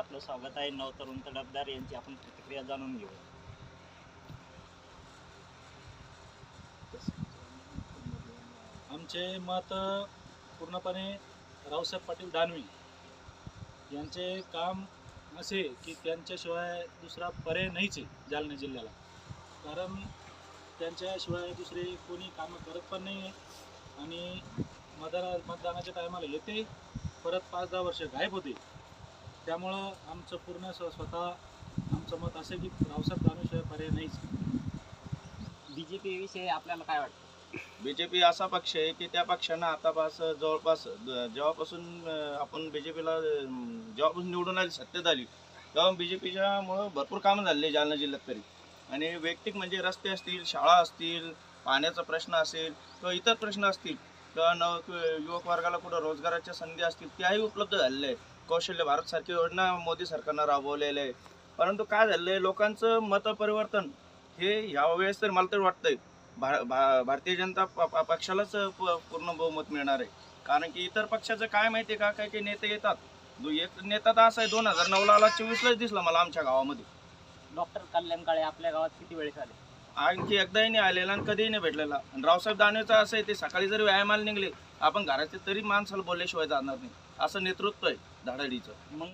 आपलं स्वागत आहे नवतरुण तडफदार यांची. आपण प्रतिक्रिया जाणून घेऊ. आमचे मत पूर्णपणे रावसाहेब पाटील दानवी यांचे काम असे की त्यांच्याशिवाय दुसरा पर्याय नाहीच आहे जालना जिल्ह्याला. कारण त्यांच्याशिवाय दुसरे कोणी कामं करत पण नाही आहे. आणि मतदाना मतदानाच्या टायमाला येते परत पाच दहा वर्ष गायब होते. त्यामुळं आमचं पूर्ण स्व स्वतः आमचं मत असे की रावसाहेब दानवेशिवाय पर्याय नाहीच. बी जे पी विषयी आपल्याला काय वाटतं? बीजेपी असा पक्ष आहे की त्या पक्षानं आतापास जवळपास जेव्हापासून आपण बीजेपीला जेव्हापासून निवडून आली सत्तेत आली तेव्हा बीजेपीच्या मुळे भरपूर कामं झालेली जालना जिल्ह्यात तरी. आणि वैयक्तिक म्हणजे रस्ते असतील शाळा असतील पाण्याचा प्रश्न असेल किंवा इतर प्रश्न असतील किंवा नव युवक वर्गाला कुठं रोजगाराच्या संधी असतील त्याही उपलब्ध झालेल्या आहेत. कौशल्य भारत सारखी योजना मोदी सरकारनं राबवलेल्या आहे. परंतु काय झालंय लोकांचं मतपरिवर्तन हे यावेळेस तर मला तर वाटतंय भा- भा- भारतीय जनता प- प- पक्षालाच प- पूर्ण बहुमत मिळणार आहे. कारण की इतर पक्षाचं काय माहिती आहे का? काही काही नेते येतात. एक नेता तर असा आहे दोन हजार नऊला आला चोवीसलाच दिसला मला आमच्या गावामध्ये. डॉक्टर कल्याण काळे आपल्या गावात किती वेळेस आले आणखी एकदाही नाही आलेला आणि कधीही नाही भेटलेला. आणि रावसाहेब दानवेचा असं आहे ते सकाळी जरी व्यायामाला निघले आपण घराचे तरी माणसाला बोलल्याशिवाय जाणार नाही. असं नेतृत्व आहे धाडाडीचं. मग